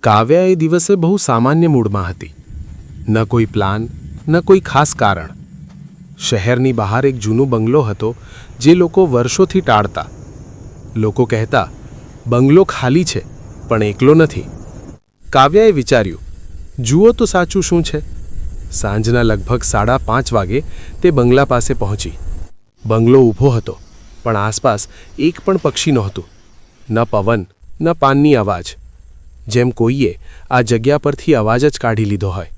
કાવ્યા એ દિવસે બહુ સામાન્ય મૂડમાં હતી. ન કોઈ પ્લાન, ન કોઈ ખાસ કારણ. શહેરની બહાર એક જૂનો બંગલો હતો જે લોકો વર્ષોથી ટાળતા. લોકો કહેતા, બંગલો ખાલી છે, પણ એકલો નથી. કાવ્યાએ વિચાર્યું, જુઓ તો સાચું શું છે. સાંજના લગભગ સાડા પાંચ વાગે તે બંગલા પાસે પહોંચી. બંગલો ઊભો હતો, પણ આસપાસ એક પણ પક્ષી નહોતું. ન પવન, ન પાનની અવાજ. જેમ કોઈએ આ જગ્યા પરથી અવાજ જ કાઢી લીધો હોય.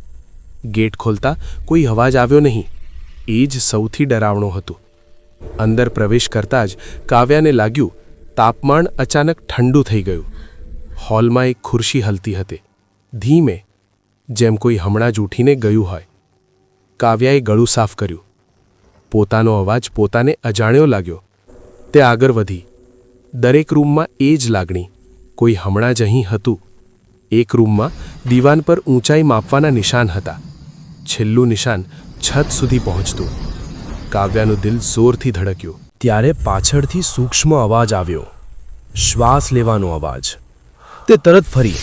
ગેટ ખોલતા કોઈ અવાજ આવ્યો નહીં. એ જ સૌથી ડરાવણું હતું. અંદર પ્રવેશ કરતાં જ કાવ્યાને લાગ્યું તાપમાન અચાનક ઠંડુ થઈ ગયું. હોલમાં એક ખુરશી હલતી હતી. ધીમે, જેમ કોઈ હમણાં જ ઉઠીને ગયું હોય. કાવ્યાએ ગળું સાફ કર્યું. પોતાનો અવાજ પોતાને અજાણ્યો લાગ્યો. તે આગળ વધી. દરેક રૂમમાં એ જ લાગણી. કોઈ હમણાં જ અહીં હતું. એક રૂમમાં દીવાન પર ઊંચાઈ માપવાના નિશાન હતા. છેલ્લું નિશાન છત સુધી પહોંચતું. કાવ્યાનું દિલ જોરથી ધડક્યું. ત્યારે પાછળથી સૂક્ષ્મ અવાજ આવ્યો. શ્વાસ લેવાનો અવાજ. તે તરત ફરી.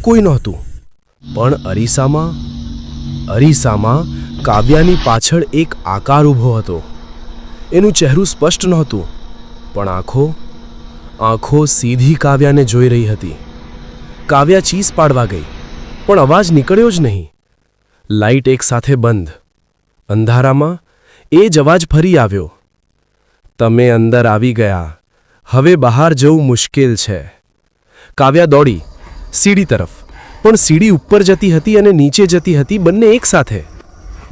કોઈ નહોતું. પણ અરીસામાં અરીસામાં કાવ્યાની પાછળ એક આકાર ઊભો હતો. એનું ચહેરું સ્પષ્ટ નહોતું. પણ આંખો આંખો સીધી કાવ્યાને જોઈ રહી હતી. કાવ્યા ચીસ પાડવા ગઈ, પણ અવાજ નીકળ્યો જ નહીં. લાઇટ એક સાથે બંધ. અંધારામાં એ જ અવાજ ફરી આવ્યો. તમે અંદર આવી ગયા. હવે બહાર જવું મુશ્કેલ છે. કાવ્યા દોડી, સીડી તરફ. પણ સીડી ઉપર જતી હતી અને નીચે જતી હતી બંને એકસાથે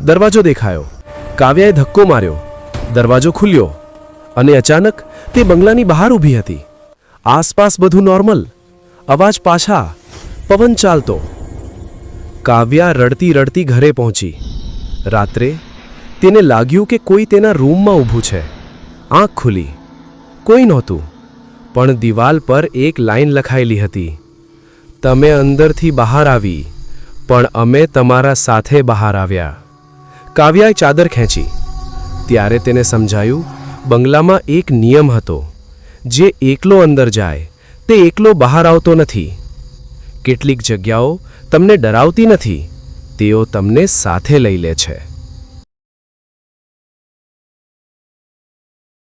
દરવાજો દેખાયો. કાવ્યાએ ધક્કો માર્યો. દરવાજો ખુલ્યો. અને અચાનક તે બંગલાની બહાર ઊભી હતી. આસપાસ બધું નોર્મલ. અવાજ પાછા પવન ચાલતો. કાવ્યા રડતી રડતી ઘરે પહોંચી. રાત્રે તેને લાગ્યું કે કોઈ તેના રૂમમાં ઊભું છે. આંખ ખુલી. કોઈ નહોતું. પણ દિવાલ પર એક લાઈન લખાયેલી હતી. તમે અંદરથી બહાર આવી, પણ અમે તમારા સાથે બહાર આવ્યા. કાવ્યાએ ચાદર ખેંચી. ત્યારે તેને સમજાયું, બંગલામાં એક નિયમ હતો, જે એકલો અંદર જાય તે એકલો બહાર આવતો નથી. કેટલીક જગ્યાઓ તમને ડરાવતી નથી. તેઓ તમને સાથે લઈ લે છે.